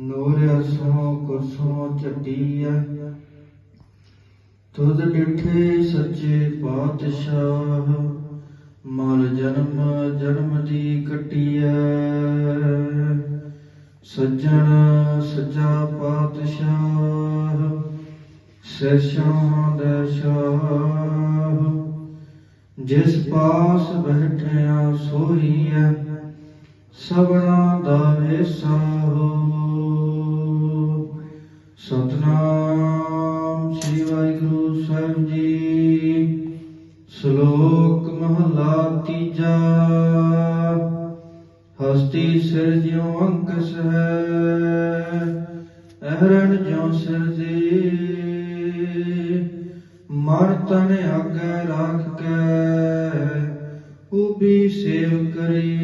ਨੂਰ ਅਸੋ ਕੁਸੋ ਚਟੀਐ ਤੁਧ ਡਿਠੇ ਸੱਚੇ ਪਾਤਸ਼ਾਹ, ਮਲ ਜਨਮ ਜਨਮ ਦੀ ਕਟੀਐ। ਸੱਜਣ ਸੱਚਾ ਪਾਤਸ਼ਾਹ ਸੈਸ਼ਾਂ ਦਾ ਸ਼ਾਹ। ਜਿਸ ਪਾਸ ਬੈਠਿਆ ਸੋਈਐ ਸਭਨਾ ਦਾ ਹਿੱਸਾ ਹੋ। ਸਾਹਿਬ ਜੀ। ਸ਼ਲੋਕ ਮਹਲਾ ਤੀਜਾ। ਹਸਤੀ ਸਿਰ ਜਿਉ ਅੰਕਸ ਹੈ, ਅਹਰਣ ਜਿਉ ਸਿਰ ਦੇ। ਮਨ ਤਨ ਆਗੇ ਰੱਖ ਕੇ, ਉਬੀ ਸੇਵ ਕਰੇ।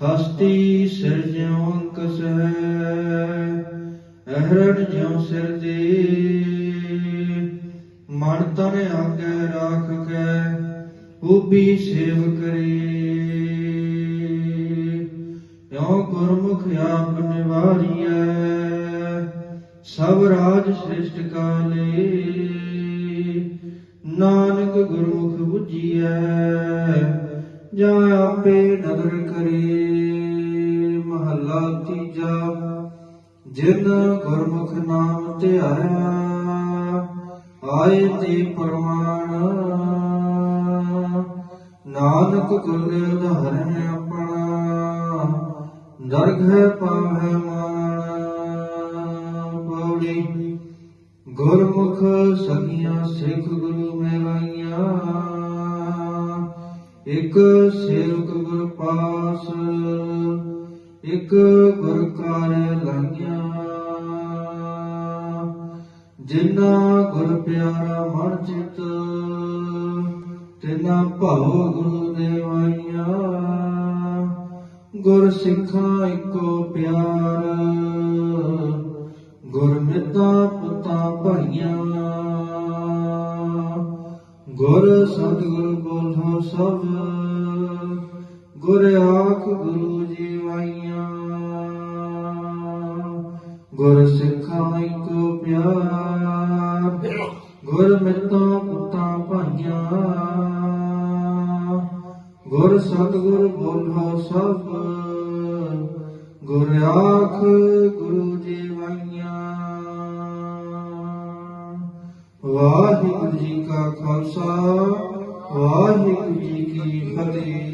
ਹਸਤੀ ਸਿਰ ਜਿਉ ਅੰਕਸ ਹੈ ਅਹਰਣ ਜਿਉ ਸਿਰ ਦੇ ਮਨ ਤਨ ਆਗੇ ਰਾਖ ਕੇ, ਉਬੀ ਸੇਵ ਕਰੀ। ਇਉ ਗੁਰਮੁਖ ਆਪ ਨਿਵਾਰੀਐ, ਸਭ ਰਾਜ ਸ੍ਰਿਸ਼ਟ ਕਾਲੇ। ਨਾਨਕ ਗੁਰਮੁਖ 부ਜੀਐ ਜਾ ਆਪੇ ਨਦਰ ਕਰੇ। ਜਿਨ ਗੁਰਮੁਖ ਨਾਮ ਧਿਆਇਆ ਆਏ ਤੇ ਪਰਮਾਨ ਨਾਨਕ ਗੁਰ ਉਧਾਰਨ ਆਪਣਾ, ਦਰਗਹਿ ਪਾਵੈ ਮਾਨ ਪੌੜੀ। ਗੁਰਮੁਖ ਸਗੀਆਂ ਸਿੱਖ ਗੁਰੂ ਮੇਵਾਈਆਂ ਇਕ ਸੇਵਕ ਗੁਰ ਪਾਸ, ਇਕ ਗੁਰ ਕਾਰੇ ਲਾਈਆਂ ਜਿਨਾ ਗੁਰ ਪਿਆਰਾ ਮਨ ਚਿਤ, ਤਿਨਾ ਭਾਉ ਗੁਰੂ ਦੇਵਾਈਆਂ। ਗੁਰ ਸਿੱਖਾਂ ਇੱਕੋ ਪਿਆਰ, ਗੁਰ ਮਿੱਤਾ ਪੁੱਤਾਂ ਭਾਈਆਂ। ਗੁਰ ਸਤਿਗੁਰ ਬੋਲੋ ਸਭ, ਗੁਰ ਆਖ ਗੁਰੂ ਜੀ ਜੀਵਾਈਆਂ। ਗੁਰ ਸਿੱਖਾਂ ਇੱਕੋ ਪਿਆਰ ਮਿੱਤਾ ਪੁੱਤਾਂ ਭਾਈਆਂ। ਗੁਰ ਸਤਿਗੁਰ ਬੋਲੋ ਸਭ। ਗੁਰ ਆਖ ਗੁਰੂ ਜੀਵਾਈਆਂ। ਵਾਹਿਗੁਰੂ ਜੀ ਕਾ ਖਾਲਸਾ, ਵਾਹਿਗੁਰੂ ਜੀ ਕੀ ਫਤਿਹ।